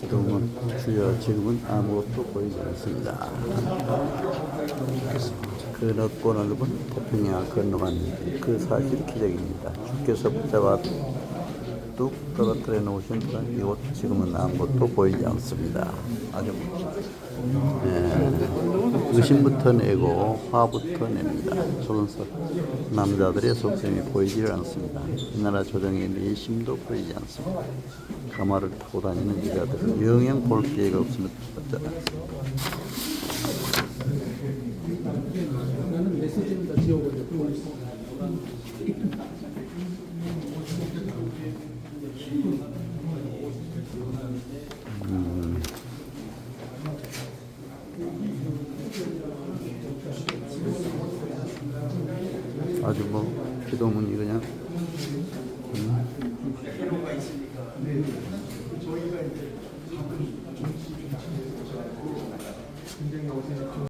기도문 주여 지금은 아무것도 보이지 않습니다. 그넓고 넓은 태평양 건너간 그 사실 기적입니다. 주께서 붙잡아 뚝 떨어뜨려 놓으신 이곳 지금은 아무것도 보이지 않습니다. 아주 예, 의심부터 내고 화부터 냅니다. 그러면서 남자들의 속셈이 보이질 않습니다. 이 나라 조정의 내심도 보이지 않습니다. 가마를 타고 다니는 여자들은 영영 볼 기회가 없으면 쫓아다 나는 메시지는 다 지워버려. 아주 뭐 기도문이 그냥